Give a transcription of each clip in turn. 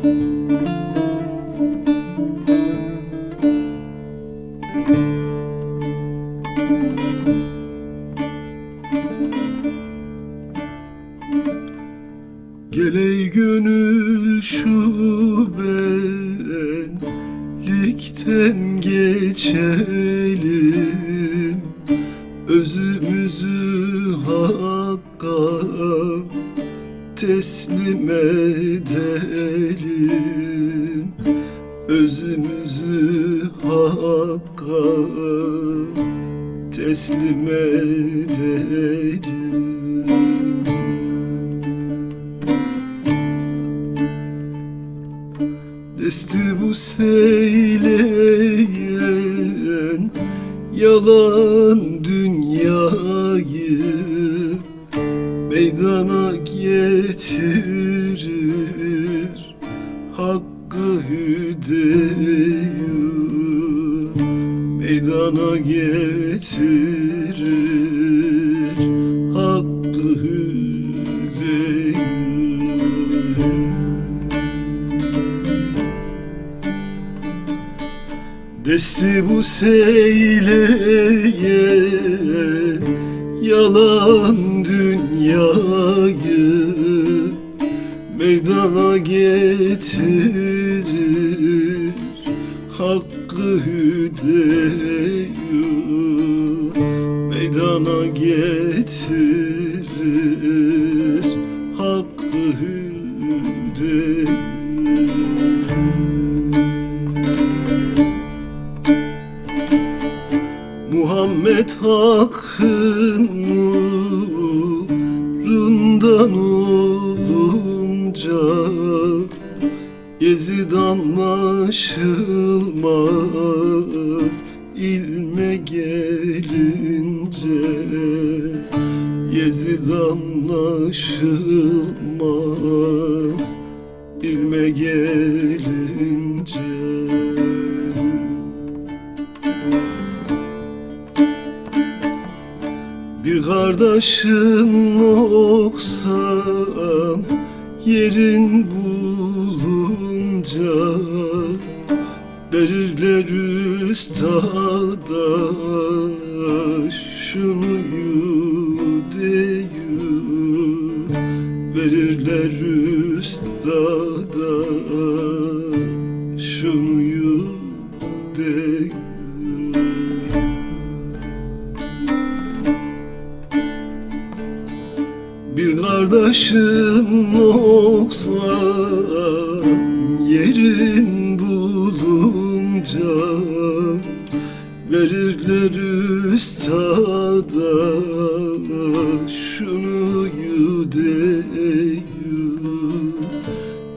Gel ey gönül şu benlikten geçelim. Özümüzü Hakk'a teslim edelim Özümüzü Hakk'a teslim edelim. Desti bu seyleyen yalan dünyayı meydana getirir hakkı hüdeyi meydana getirir hakkı hüdeyi Desti bu seyleyen yalan dünyayı meydana getirir. Hakkı hüdeyi meydana getirir Nurundan olunca Yezid anlaşılmaz ilme gelince Yezid anlaşılmaz ilme gelince kardeşin noksan yerin bulunca Verirler üstada şunu yudeyu Verirler üstada kardeşin olsa yerin bulunca Verirler üstada şunu yudeyu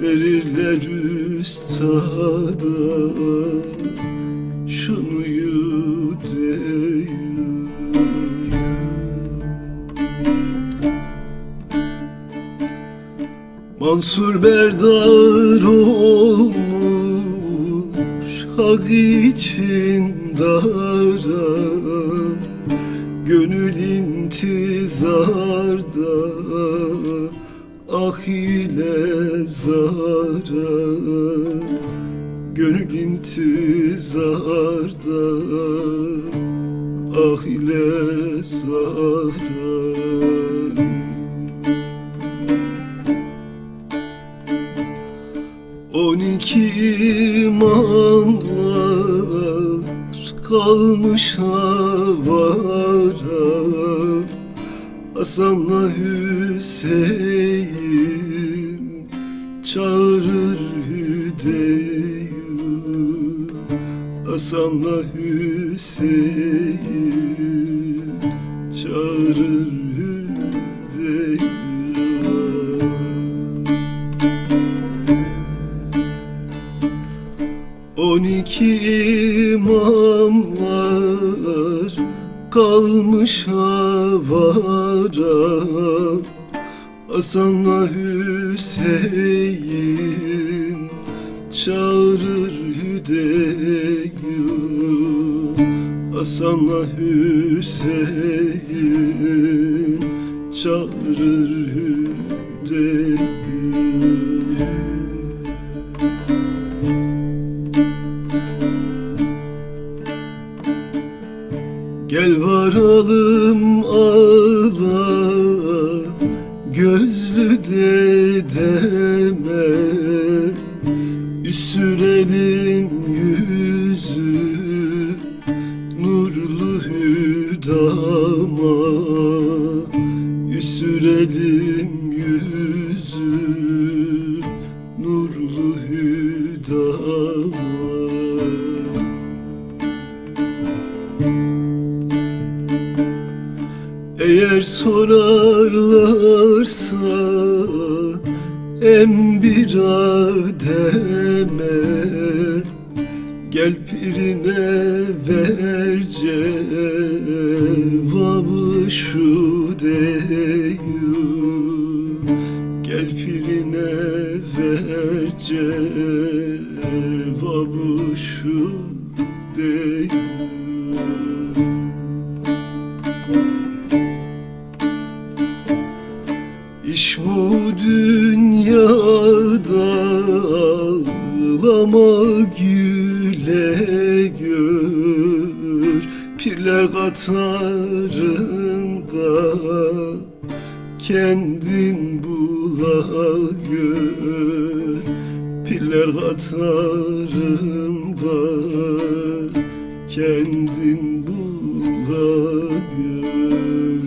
Verirler üstada şunu yudeyu Mansur Berdar olmuş Hak için dara Gönül intizarda Ah ile zara Gönül intizarda Ah ile zara kalmış havara. Hasan'la Hüseyin çağırır Hüdeyu Hasan'la Hüseyin çağırır Hüdeyu On iki imam kalmış havara Hasan'la Hüseyin çağırır Hüdeyi Hasan'la Hüseyin çağırır Hüdeyi Gel varalım ağla Gözlü dedeme. Üsürelim yüzü Nurlu hüdama. Üsürelim yüzü sorarlarsa em bir ademe Gel pirine ver cevabı şu deyu Gel pirine ver cevabı şu deyu güle gör Pirler katarında kendin bula gör Pirler katarında kendin bula gör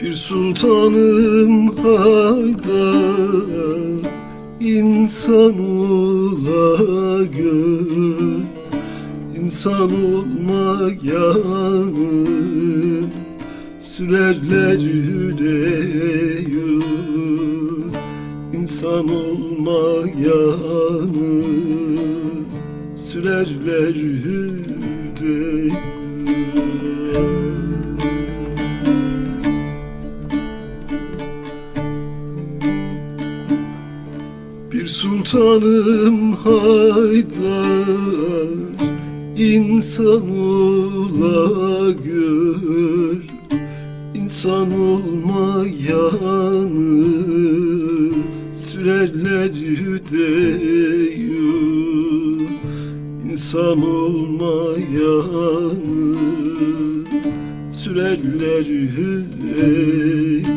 Bir sultanım haydar insan ola gör İnsan olmayanı sürerler hüdeyu İnsan olmayanı sürerler hüdeyu sultanım haydar insan ola gör. İnsan olmayanı sürerler hüdeyu İnsan olmayanı sürerler hüdeyu